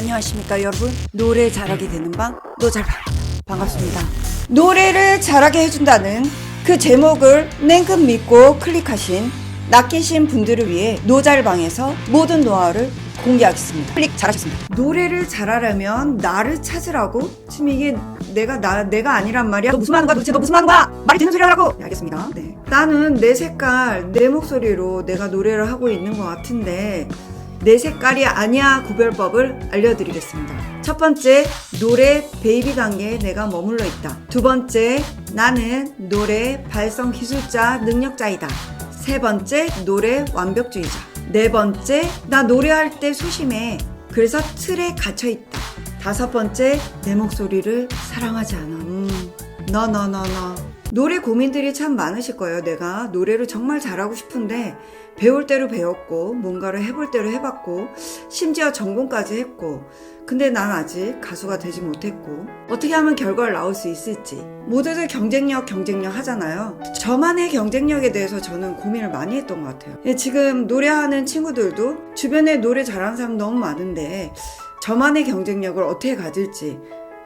안녕하십니까 여러분? 노래 잘하게 되는 방? 노잘방 반갑습니다. 노래를 잘하게 해준다는 그 제목을 냉큼 믿고 클릭하신 낚이신 분들을 위해 노잘방에서 모든 노하우를 공개하겠습니다. 클릭 잘하셨습니다. 노래를 잘하려면 나를 찾으라고? 지금 이게 내가 나, 내가 아니란 말이야? 너 무슨 말하는 거야? 도대체 너 무슨 말하는 거야? 말이 되는 소리 하라고! 네, 알겠습니다. 네. 나는 내 색깔 내 목소리로 내가 노래를 하고 있는 것 같은데 내 색깔이 아니야 구별법을 알려드리겠습니다. 첫 번째, 노래 베이비 단계에 내가 머물러 있다. 두 번째, 나는 노래 발성 기술자 능력자이다. 세 번째, 노래 완벽주의자. 네 번째, 나 노래할 때 소심해. 그래서 틀에 갇혀 있다. 다섯 번째, 내 목소리를 사랑하지 않아. 음, 너, 너, 너, 너. 노래 고민들이 참 많으실 거예요. 내가 노래를 정말 잘하고 싶은데, 배울 대로 배웠고, 뭔가를 해볼 대로 해봤고, 심지어 전공까지 했고, 근데 난 아직 가수가 되지 못했고, 어떻게 하면 결과를 나올 수 있을지. 모두들 경쟁력, 경쟁력 하잖아요. 저만의 경쟁력에 대해서 저는 고민을 많이 했던 것 같아요. 예, 지금 노래하는 친구들도 주변에 노래 잘하는 사람 너무 많은데, 저만의 경쟁력을 어떻게 가질지,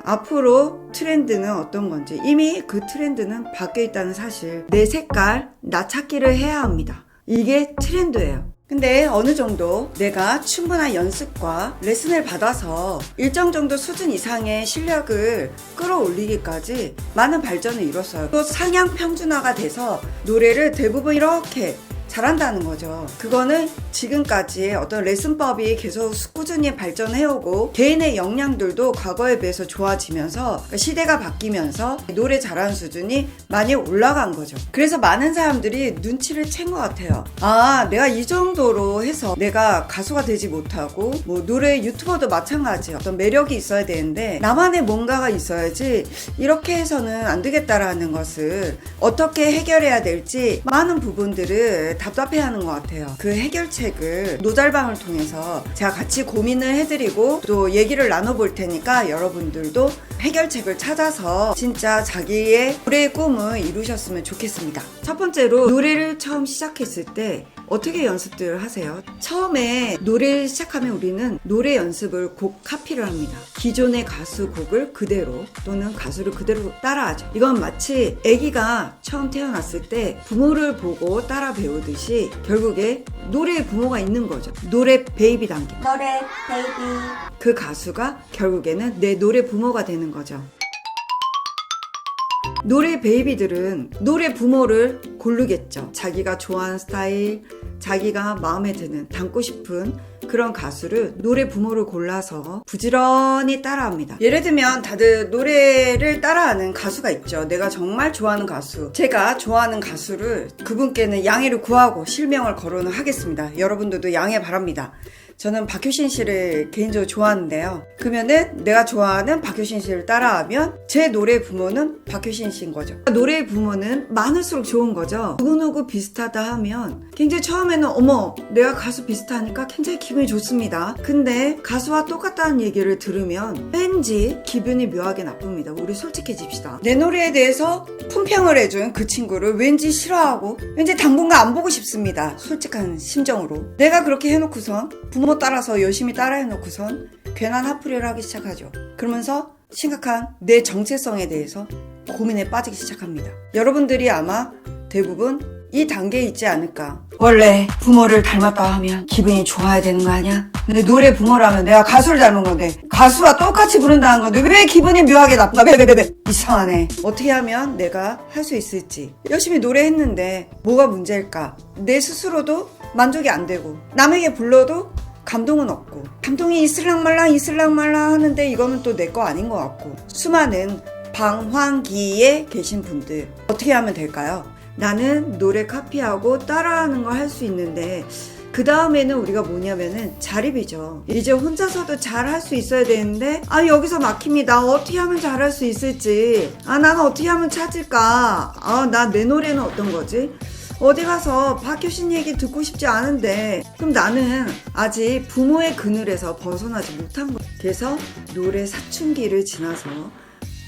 앞으로 트렌드는 어떤 건지 이미 그 트렌드는 바뀌어 있다는 사실 내 색깔 나 찾기를 해야 합니다 이게 트렌드예요 근데 어느 정도 내가 충분한 연습과 레슨을 받아서 일정 정도 수준 이상의 실력을 끌어올리기까지 많은 발전을 이뤘어요. 또 상향 평준화가 돼서 노래를 대부분 이렇게 잘한다는 거죠. 그거는 지금까지의 어떤 레슨법이 계속 꾸준히 발전해오고 개인의 역량들도 과거에 비해서 좋아지면서 그러니까 시대가 바뀌면서 노래 잘하는 수준이 많이 올라간 거죠. 그래서 많은 사람들이 눈치를 챈 것 같아요. 아, 내가 이 정도로 해서 내가 가수가 되지 못하고 뭐 노래 유튜버도 마찬가지 어떤 매력이 있어야 되는데 나만의 뭔가가 있어야지 이렇게 해서는 안 되겠다라는 것을 어떻게 해결해야 될지 많은 부분들을 답답해하는 것 같아요. 그 해결책을 노잘방을 통해서 제가 같이 고민을 해드리고 또 얘기를 나눠볼 테니까 여러분들도 해결책을 찾아서 진짜 자기의 노래의 꿈을 이루셨으면 좋겠습니다. 첫 번째로 노래를 처음 시작했을 때 어떻게 연습들을 하세요? 처음에 노래를 시작하면 우리는 노래 연습을 곡 카피를 합니다. 기존의 가수 곡을 그대로 또는 가수를 그대로 따라하죠. 이건 마치 아기가 처음 태어났을 때 부모를 보고 따라 배우듯이 결국에 노래의 부모가 있는 거죠. 노래 베이비 단계. 노래 베이비 그 가수가 결국에는 내 노래 부모가 되는 거죠. 노래 베이비들은 노래 부모를 고르겠죠. 자기가 좋아하는 스타일, 자기가 마음에 드는, 닮고 싶은 그런 가수를 노래 부모를 골라서 부지런히 따라합니다. 예를 들면 다들 노래를 따라하는 가수가 있죠. 내가 정말 좋아하는 가수. 제가 좋아하는 가수를 그분께는 양해를 구하고 실명을 거론을 하겠습니다. 여러분들도 양해 바랍니다. 저는 박효신 씨를 개인적으로 좋아하는데요. 그러면은 내가 좋아하는 박효신 씨를 따라하면 제 노래 부모는 박효신 씨인 거죠. 노래의 부모는 많을수록 좋은 거죠. 누구누구 비슷하다 하면 굉장히 처음에는 어머 내가 가수 비슷하니까 굉장히 기분이 좋습니다. 근데 가수와 똑같다는 얘기를 들으면 왠지 기분이 묘하게 나쁩니다. 우리 솔직해집시다. 내 노래에 대해서 품평을 해준 그 친구를 왠지 싫어하고 왠지 당분간 안 보고 싶습니다. 솔직한 심정으로. 내가 그렇게 해놓고선 부모 따라서 열심히 따라해놓고선 괜한 하프리를 하기 시작하죠. 그러면서 심각한 내 정체성에 대해서 고민에 빠지기 시작합니다. 여러분들이 아마 대부분 이 단계에 있지 않을까. 원래 부모를 닮았다 하면 기분이 좋아야 되는 거 아니야? 근데 노래 부모라면 내가 가수를 닮은 건데 가수와 똑같이 부른다는 건데 왜 기분이 묘하게 나쁜가? 왜, 왜, 왜, 왜? 이상하네. 어떻게 하면 내가 할 수 있을지. 열심히 노래했는데 뭐가 문제일까? 내 스스로도 만족이 안 되고 남에게 불러도 감동은 없고 감동이 있을랑말랑 있을랑말랑 하는데 이거는 또 내 거 아닌 것 같고 수많은 방황기에 계신 분들 어떻게 하면 될까요? 나는 노래 카피하고 따라하는 걸할수 있는데 그 다음에는 우리가 뭐냐면은 자립이죠. 이제 혼자서도 잘 할 수 있어야 되는데 아 여기서 막힙니다. 어떻게 하면 잘 할 수 있을지 아 나는 어떻게 하면 찾을까 아 나 내 노래는 어떤 거지 어디 가서 박효신 얘기 듣고 싶지 않은데 그럼 나는 아직 부모의 그늘에서 벗어나지 못한 거야. 그래서 노래 사춘기를 지나서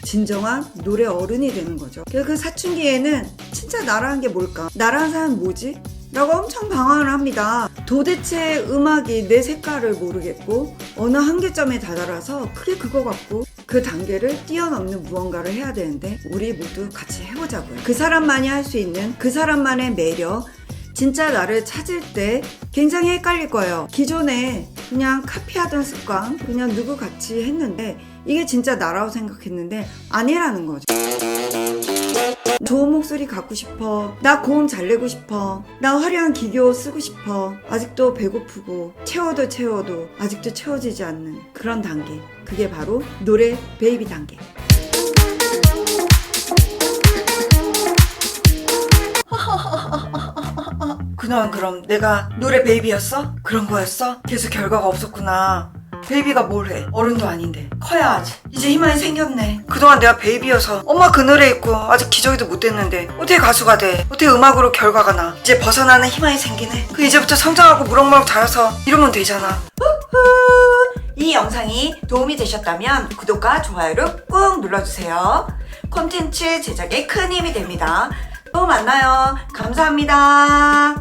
진정한 노래 어른이 되는 거죠. 그 사춘기에는 진짜 나라는 게 뭘까? 나라는 사람은 뭐지? 라고 엄청 방황을 합니다. 도대체 음악이 내 색깔을 모르겠고 어느 한계점에 다다라서 크게 그거 같고 그 단계를 뛰어넘는 무언가를 해야 되는데 우리 모두 같이 해보자고요. 그 사람만이 할 수 있는 그 사람만의 매력 진짜 나를 찾을 때 굉장히 헷갈릴 거예요. 기존에 그냥 카피하던 습관, 그냥 누구 같이 했는데 이게 진짜 나라고 생각했는데 아니라는 거죠. 좋은 목소리 갖고 싶어. 나 고음 잘 내고 싶어. 나 화려한 기교 쓰고 싶어. 아직도 배고프고 채워도 채워도 아직도 채워지지 않는 그런 단계. 그게 바로 노래 베이비 단계. 그동안 그럼 내가 노래 베이비였어? 그런 거였어? 계속 결과가 없었구나. 베이비가 뭘 해? 어른도 아닌데. 커야지. 이제 희망이 생겼네. 그동안 내가 베이비여서 엄마 그 노래 있고 아직 기저귀도 못 됐는데 어떻게 가수가 돼? 어떻게 음악으로 결과가 나? 이제 벗어나는 희망이 생기네. 그 이제부터 성장하고 무럭무럭 자라서 이러면 되잖아. 후후. 이 영상이 도움이 되셨다면 구독과 좋아요를 꾹 눌러주세요. 콘텐츠 제작에 큰 힘이 됩니다. 또 만나요. 감사합니다.